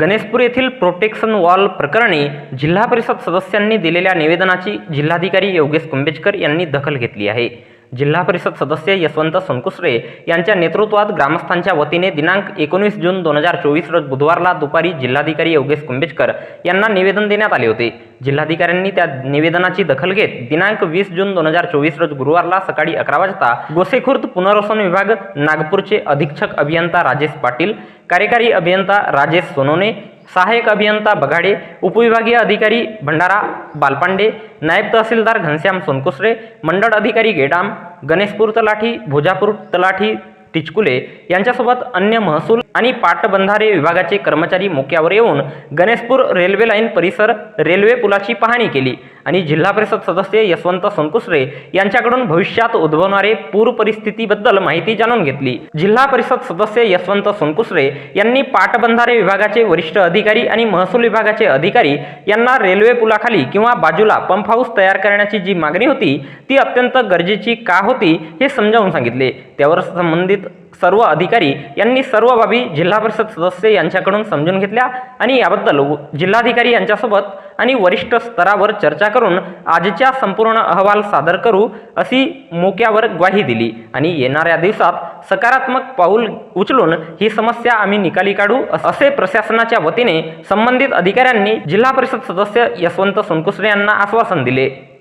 गणेशपूर येथील protection wall प्रकरणी जिल्हा परिषद सदस्यांनी दिलेल्या निवेदनाची जिल्हाधिकारी योगेश कुंभेजकर यांनी दखल घेतली आहे. जिल्हा परिषद सदस्य यशवंत सोनकुसरे यांच्या नेतृत्वात ग्रामस्थांच्या वतीने दिनांक एकोणीस जून दोन हजार चोवीस रोज बुधवारला दुपारी जिल्हाधिकारी योगेश कुंभेजकर यांना निवेदन देण्यात आले होते. जिल्हाधिकाऱ्यांनी त्या निवेदनाची दखल घेत दिनांक वीस जून दोन हजार चोवीस रोज गुरुवारला सकाळी अकरा वाजता गोसेखुर्द पुनर्वसन विभाग नागपूरचे अधीक्षक अभियंता राजेश पाटील कार्यकारी अभियंता राजेश सोनोने सहाय्यक अभियंता बघाडे उपविभागीय अधिकारी भंडारा बालपांडे नायब तहसीलदार घनश्याम सोनकुसरे मंडळ अधिकारी गेडाम गणेशपूर तलाठी भोजापूर तलाठी टिचकुले यांच्यासोबत अन्य महसूल आणि पाटबंधारे विभागाचे कर्मचारी मोक्यावर येऊन गणेशपूर रेल्वे लाईन परिसर रेल्वे पुलाची पाहणी केली. आणि जिल्हा परिषद सदस्य यशवंत सोनकुसरे यांच्याकडून भविष्यात उद्भवणारे पूर परिस्थितीबद्दल माहिती जाणून घेतली. जिल्हा परिषद सदस्य यशवंत सोनकुसरे यांनी पाटबंधारे विभागाचे वरिष्ठ अधिकारी आणि महसूल विभागाचे अधिकारी यांना रेल्वे पुलाखाली किंवा बाजूला पंप हाऊस तयार करण्याची जी मागणी होती ती अत्यंत गरजेची का होती हे समजावून सांगितले. त्यावर संबंधित सर्व अधिकारी यांनी सर्व बाबी जिल्हा परिषद सदस्य यांच्याकडून समजून घेतल्या आणि याबद्दल व- जिल्हाधिकारी यांच्यासोबत आणि वरिष्ठ स्तरावर चर्चा करून आजच्या संपूर्ण अहवाल सादर करू अशी मोक्यावर ग्वाही दिली. आणि येणाऱ्या दिवसात सकारात्मक पाऊल उचलून ही समस्या आम्ही निकाली काढू अस- असे प्रशासनाच्या वतीने संबंधित अधिकाऱ्यांनी जिल्हा परिषद सदस्य यशवंत सोनकुसरे यांना आश्वासन दिले.